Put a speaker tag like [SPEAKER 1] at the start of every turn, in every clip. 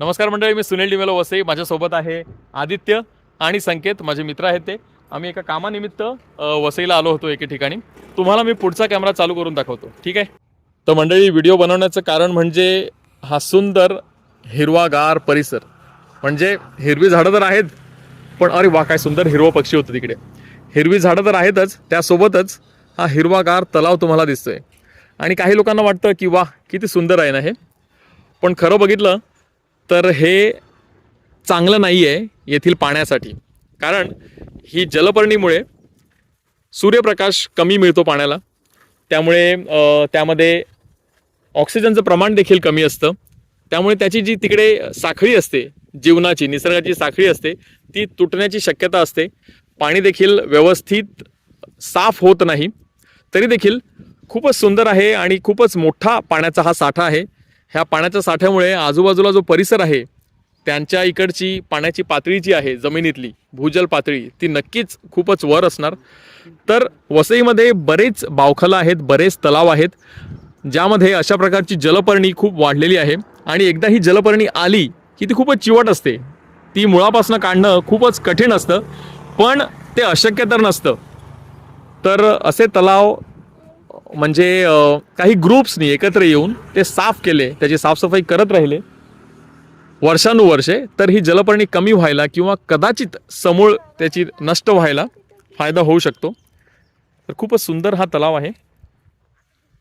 [SPEAKER 1] नमस्कार मंडळी मी सुनील डिमेलो वसई माझ्यासोबत आहे आदित्य आणि संकेत माझे मित्र आहेत ते. आम्ही एका कामानिमित्त वसईला आलो होतो एके ठिकाणी. तुम्हाला मी पुढचा कॅमेरा चालू करून दाखवतो ठीक आहे? तर मंडळी व्हिडिओ बनवण्याचं कारण म्हणजे हा सुंदर हिरवागार परिसर. म्हणजे हिरवी झाडं तर आहेत पण अरे वा काय सुंदर हिरवं पक्षी होतं तिकडे. हिरवी झाडं तर आहेतच त्यासोबतच हा हिरवागार तलाव तुम्हाला दिसतोय. आणि काही लोकांना वाटतं की वा किती सुंदर आहे ना हे. पण खरं बघितलं तर हे चांगलं नाही आहे येथील पाण्यासाठी. कारण ही जलपर्णीमुळे सूर्यप्रकाश कमी मिळतो पाण्याला. त्यामुळे त्यामध्ये ऑक्सिजनचं प्रमाण देखील कमी असतं. त्यामुळे त्याची जी तिकडे साखळी असते जीवनाची निसर्गाची साखळी असते ती तुटण्याची शक्यता असते. पाणी देखील व्यवस्थित साफ होत नाही. तरी देखील खूपच सुंदर आहे आणि खूपच मोठा पाण्याचा हा साठा आहे. ह्या पाण्याच्या साठ्यामुळे आजूबाजूला जो परिसर आहे त्यांच्या इकडची पाण्याची पातळी जी आहे जमिनीतली भूजल पातळी ती नक्कीच खूपच वर असणार. तर वसईमध्ये बरेच बावखलं आहेत बरेच तलाव आहेत ज्यामध्ये अशा प्रकारची जलपर्णी खूप वाढलेली आहे. आणि एकदा ही जलपर्णी आली की ती खूपच चिवट असते. ती मुळापासून काढणं खूपच कठीण असतं पण ते अशक्य तर नसतं. तर असे तलाव म्हणजे काही ग्रुप्सनी एकत्र येऊन ते साफ केले त्याची साफसफाई करत राहिले. वर्षानुवर्षे तर ही जलपर्णी कमी व्हायला किंवा कदाचित समूळ त्याची नष्ट व्हायला फायदा होऊ शकतो. तर खूपच सुंदर हा तलाव आहे.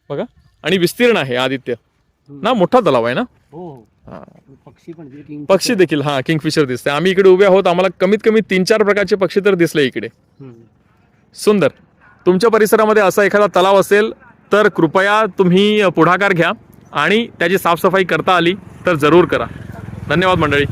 [SPEAKER 1] बघा आणि विस्तीर्ण आहे आदित्य. ना मोठा तलाव आहे ना?
[SPEAKER 2] हो हो. पक्षी
[SPEAKER 1] पक्षी देखील हा किंगफिशर दिसते आम्ही इकडे उभे आहोत आम्हाला कमीत कमी तीन चार प्रकारचे पक्षी तर दिसले इकडे. सुंदर. तुमच्या परिसरामध्ये असा एखादा तलाव असेल तर कृपया तुम्ही पुढाकार घ्या आणि त्याची साफसफाई करता आली तर जरूर करा. धन्यवाद मंडळी.